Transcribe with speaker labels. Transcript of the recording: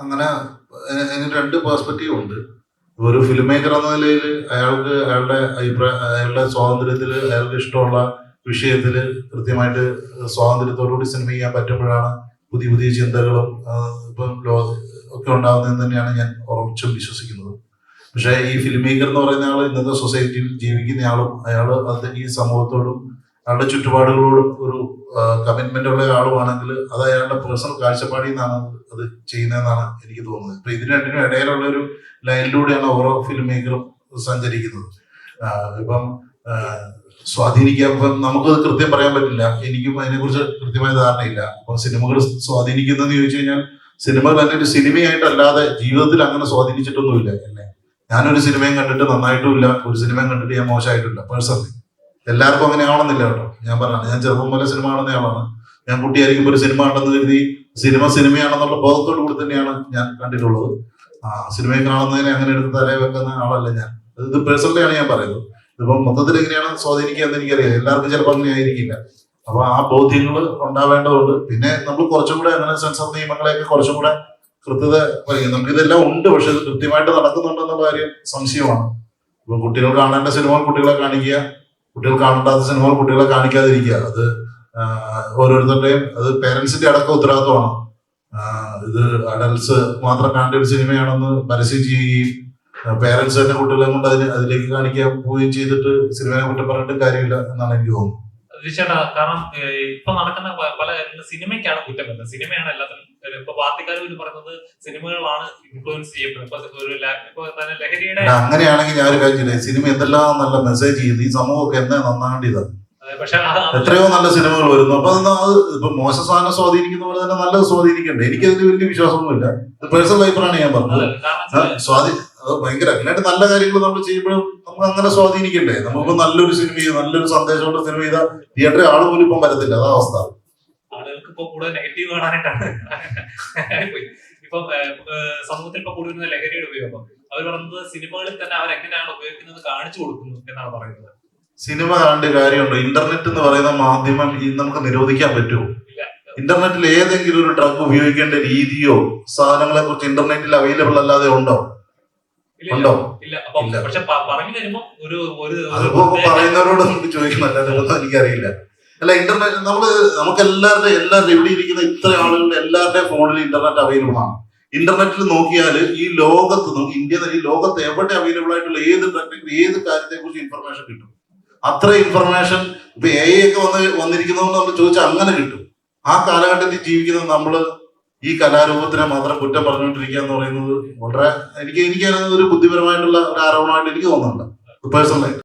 Speaker 1: അങ്ങനെ രണ്ട് പേഴ്സ്പെക്റ്റീവ് ഉണ്ട്. ഒരു ഫിലിം മേക്കർ എന്ന നിലയിൽ അയാൾക്ക് അയാളുടെ അഭിപ്രായ അയാളുടെ സ്വാതന്ത്ര്യത്തിൽ അയാൾക്ക് ഇഷ്ടമുള്ള വിഷയത്തിൽ കൃത്യമായിട്ട് സ്വാതന്ത്ര്യത്തോടുകൂടി സിനിമ ചെയ്യാൻ പറ്റുമ്പോഴാണ് പുതിയ പുതിയ ചിന്തകളും ഇപ്പം ലോ ഒക്കെ ഉണ്ടാകുന്നതെന്ന് തന്നെയാണ് ഞാൻ ഉറച്ചും വിശ്വസിക്കുന്നത്. പക്ഷേ ഈ ഫിലിം മേക്കർ എന്ന് പറയുന്ന ആൾ ഇന്നത്തെ സൊസൈറ്റിയിൽ ജീവിക്കുന്ന ആളും അയാൾ അത് ഈ സമൂഹത്തോടും അയാളുടെ ചുറ്റുപാടുകളോടും ഒരു കമ്മിറ്റ്മെന്റ് ഉള്ള ആളുമാണെങ്കിൽ അത് അയാളുടെ പേഴ്സണൽ കാഴ്ചപ്പാടിൽ നിന്നാണ് അത് ചെയ്യുന്നതെന്നാണ് എനിക്ക് തോന്നുന്നത്. ഇപ്പൊ ഇതിന് രണ്ടിനും ഇടയിലുള്ള ഒരു ലൈനിലൂടെയാണ് ഓരോ ഫിലിം മേക്കറും സഞ്ചരിക്കുന്നത് ഇപ്പം സ്വാധീനിക്കാൻ ഇപ്പം നമുക്കത് കൃത്യം പറയാൻ പറ്റില്ല. എനിക്കും അതിനെക്കുറിച്ച് കൃത്യമായ ധാരണയില്ല. അപ്പൊ സിനിമകൾ സ്വാധീനിക്കുന്നതെന്ന് ചോദിച്ചു കഴിഞ്ഞാൽ സിനിമകൾ തന്നെ ഒരു സിനിമയായിട്ടല്ലാതെ ജീവിതത്തിൽ അങ്ങനെ സ്വാധീനിച്ചിട്ടൊന്നുമില്ല എന്നെ. ഞാനൊരു സിനിമയും കണ്ടിട്ട് നന്നായിട്ടുമില്ല ഒരു സിനിമയും കണ്ടിട്ട് ഞാൻ മോശമായിട്ടില്ല പേഴ്സണലി എല്ലാവർക്കും അങ്ങനെ ആവണമെന്നില്ല കേട്ടോ. ഞാൻ പറഞ്ഞാണ് ഞാൻ ചെറുപ്പം മുതലേ സിനിമ കാണുന്ന ആളാണ്. ഞാൻ കുട്ടിയായിരിക്കുമ്പോൾ ഒരു സിനിമ ഉണ്ടെന്ന് കരുതി സിനിമ സിനിമയാണെന്നുള്ള ബോധത്തോടു കൂടി തന്നെയാണ് ഞാൻ കണ്ടിട്ടുള്ളത്. ആ സിനിമയെ കാണുന്നതിനെ അങ്ങനെ എടുത്ത് തലേ വെക്കുന്ന ആളല്ല ഞാൻ. ഇത് പേഴ്സണലിയാണ് ഞാൻ പറയുന്നത്. ഇതിപ്പം മൊത്തത്തിൽ എങ്ങനെയാണ് സ്വാധീനിക്കുക എന്ന് എനിക്കറിയാം. എല്ലാവർക്കും ചിലപ്പോൾ അങ്ങനെ ആയിരിക്കില്ല. അപ്പൊ ആ ബോധ്യങ്ങൾ ഉണ്ടാവേണ്ടതുണ്ട്. പിന്നെ നമ്മൾ കുറച്ചും കൂടെ അങ്ങനെ സെൻസർ നിയമങ്ങളെയൊക്കെ കുറച്ചും കൂടെ കൃത്യത പറയും നമുക്ക് ഇതെല്ലാം ഉണ്ട് പക്ഷെ ഇത് കൃത്യമായിട്ട് നടക്കുന്നുണ്ടെന്നുള്ള കാര്യം സംശയമാണ്. ഇപ്പൊ കുട്ടികൾ കാണേണ്ട സിനിമ കുട്ടികളെ കാണിക്കുക കുട്ടികൾ കാണേണ്ടാത്ത സിനിമകൾ കുട്ടികളെ കാണിക്കാതിരിക്കുക. അത് ഓരോരുത്തരുടെയും അത് പേരൻസിന്റെ അടക്കം ഉത്തരവാദിത്വമാണ്. ഇത് അഡൽസ് മാത്രം കാണേണ്ട ഒരു സിനിമയാണെന്ന് പരസ്യം ചെയ്യുകയും പേരൻസ് തന്നെ കുട്ടികളെ കൊണ്ട് അതിന് അതിലേക്ക് കാണിക്കാൻ പോവുകയും ചെയ്തിട്ട് സിനിമയെ കുറ്റം പറഞ്ഞിട്ട് കാര്യമില്ല എന്നാണ് എനിക്ക് തോന്നുന്നത്.
Speaker 2: തീർച്ചയായിട്ടും കാരണം ഇപ്പൊ നടക്കുന്ന പല സിനിമയ്ക്കാണ് കുറ്റം സിനിമയാണ് എല്ലാത്തിനും പാർട്ടിക്കാർ പറയുന്നത് സിനിമകളാണ് ഇൻഫ്ലുവൻസ് ചെയ്യപ്പെടുന്നത് ലഹരിയുടെ
Speaker 1: അങ്ങനെയാണെങ്കിൽ ഞാൻ ഒരു കാര്യം സിനിമ എന്തെല്ലാം നല്ല മെസ്സേജ് ചെയ്യുന്നു? ഈ സമൂഹമൊക്കെ എന്താ നന്നാണ്ടിത്? എത്രയോ നല്ല സിനിമകൾ വരുന്നു. അപ്പൊ അത് ഇപ്പൊ മോശം സാധനം സ്വാധീനിക്കുന്ന പോലെ തന്നെ നല്ലത് സ്വാധീനിക്കണ്ടേ? അതിന് വലിയ വിശ്വാസമൊന്നുമില്ല. പേഴ്സണൽ ലൈഫിലാണ് ഞാൻ പറഞ്ഞത്. സ്വാധീ അത് ഭയങ്കര അങ്ങനെയായിട്ട് നല്ല കാര്യങ്ങൾ നമ്മൾ ചെയ്യുമ്പോഴും നമുക്ക് അങ്ങനെ സ്വാധീനിക്കണ്ടേ? നമുക്ക് നല്ലൊരു സിനിമ ചെയ്ത് നല്ലൊരു സന്ദേശമുള്ള സിനിമ ചെയ്താൽ തിയേറ്ററിൽ ആൾ പോലും ഇപ്പം വരത്തില്ല. അതാ അവസ്ഥ.
Speaker 2: ഇപ്പൊ കൂടുതൽ നെഗറ്റീവ് കാണാനായിട്ടാണ്. പോയി. ഇപ്പൊ സമൂഹത്തിൽ ഇപ്പൊ കൂടുതൽ ലഹരിയുടെ ഉപയോഗം. അവർ പറയുന്നത് സിനിമകളിൽ തന്നെ അവർ എങ്ങനെയാണ് ഉപയോഗിക്കുന്നത് കാണിച്ചു കൊടുക്കുന്നു എന്നാണ് പറയുന്നത്.
Speaker 1: സിനിമ കണ്ട് കാര്യമുണ്ടോ? ഇന്റർനെറ്റ് എന്ന് പറയുന്ന മാധ്യമം നമുക്ക് നിരോധിക്കാൻ പറ്റുമോ. ഇന്റർനെറ്റിൽ ഏതെങ്കിലും ഒരു ഡ്രഗ് ഉപയോഗിക്കേണ്ട രീതിയോ സാധനങ്ങളെ കുറിച്ച് ഇന്റർനെറ്റിൽ അവൈലബിൾ അല്ലാതെ ഉണ്ടോ? ഉണ്ടോ? പറയുന്നവരോട് നമുക്ക് ചോദിക്കുന്നല്ലോ എനിക്കറിയില്ല. അല്ല ഇന്റർനെറ്റ് നമ്മൾ നമുക്ക് എല്ലാവരുടെയും എല്ലാവരുടെ ഇവിടെ ഇരിക്കുന്ന ഇത്ര ആളുകളുടെ എല്ലാവരുടെയും ഫോണിൽ ഇന്റർനെറ്റ് അവൈലബിൾ ആണ്. ഇന്റർനെറ്റിൽ നോക്കിയാൽ ഈ ലോകത്ത് നമുക്ക് ഇന്ത്യ ഈ ലോകത്ത് എവിടെ അവൈലബിൾ ആയിട്ടുള്ള ഏത് ടെക്നിക്കൽ ഏത് കാര്യത്തെ കുറിച്ച് ഇൻഫർമേഷൻ കിട്ടും? അത്ര ഇൻഫർമേഷൻ ഇപ്പൊ എ ഒക്കെ വന്ന് വന്നിരിക്കുന്നതെന്ന് നമ്മൾ ചോദിച്ചാൽ അങ്ങനെ കിട്ടും. ആ കാലഘട്ടത്തിൽ ജീവിക്കുന്ന നമ്മൾ ഈ കലാരൂപത്തിനെ മാത്രം കുറ്റം പറഞ്ഞുകൊണ്ടിരിക്കുക എന്ന് പറയുന്നത് വളരെ എനിക്ക് എനിക്ക് ഒരു ബുദ്ധിപരമായിട്ടുള്ള ഒരു ആരോപണമായിട്ട് എനിക്ക് തോന്നുന്നുണ്ട്. പേഴ്സണലായിട്ട്